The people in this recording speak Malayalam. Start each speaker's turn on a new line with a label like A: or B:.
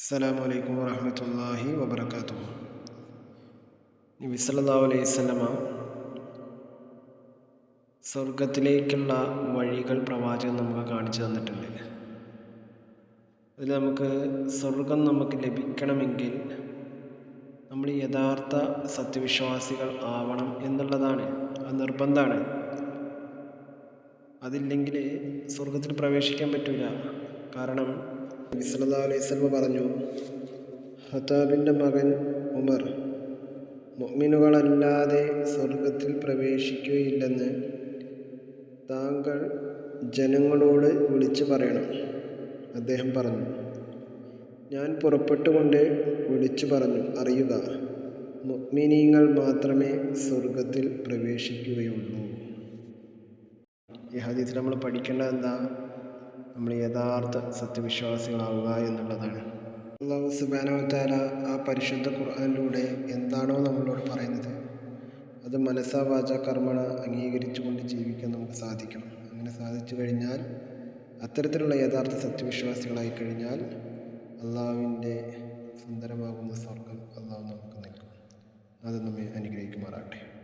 A: അസ്സലാമു അലൈക്കും നബി സല്ലല്ലാഹു അലൈഹി സ്വർഗത്തിലേക്കുള്ള വഴികൾ പ്രവാചകൻ നമുക്ക് കാണിച്ചു തന്നിട്ടുണ്ട്. അതിൽ നമുക്ക് സ്വർഗം നമുക്ക് ലഭിക്കണമെങ്കിൽ നമ്മൾ യഥാർത്ഥ സത്യവിശ്വാസികൾ ആവണം എന്നുള്ളതാണ്. അത് നിർബന്ധമാണ്. അതില്ലെങ്കിൽ സ്വർഗത്തിൽ പ്രവേശിക്കാൻ പറ്റില്ല കാരണം അലൈഹി പറഞ്ഞു ഹത്താബിന്റെ മകൻ ഉമർ മുഅ്മിനുകളല്ലാതെ സ്വർഗത്തിൽ പ്രവേശിക്കുകയില്ലെന്ന് താങ്കൾ ജനങ്ങളോട് വിളിച്ചു പറയണം അദ്ദേഹം പറഞ്ഞു. ഞാൻ പുറപ്പെട്ടുകൊണ്ട് വിളിച്ചു പറഞ്ഞു അറിയുക മുഅ്മിനീങ്ങൾ മാത്രമേ സ്വർഗത്തിൽ പ്രവേശിക്കുകയുള്ളൂ. ഈ ഹദീസിൽ നമ്മൾ പഠിക്കേണ്ടത് എന്താ? യഥാർത്ഥ സത്യവിശ്വാസികളാവുക എന്നുള്ളതാണ്. അള്ളാഹു സുബാനവത്താല ആ പരിശുദ്ധ ഖുർആാനിലൂടെ എന്താണോ നമ്മളോട് പറയുന്നത്. അത് മനസ്സാ വാച കർമ്മണ അംഗീകരിച്ചുകൊണ്ട് ജീവിക്കാൻ നമുക്ക് സാധിക്കണം അങ്ങനെ സാധിച്ചു കഴിഞ്ഞാൽ അത്തരത്തിലുള്ള യഥാർത്ഥ സത്യവിശ്വാസികളായി കഴിഞ്ഞാൽ അള്ളാഹുവിന്റെ സുന്ദരമാകുന്ന സ്വർഗം അള്ളാഹു നമുക്ക് നൽകും. അത് നമ്മെ അനുഗ്രഹിക്കുമാറാകട്ടെ.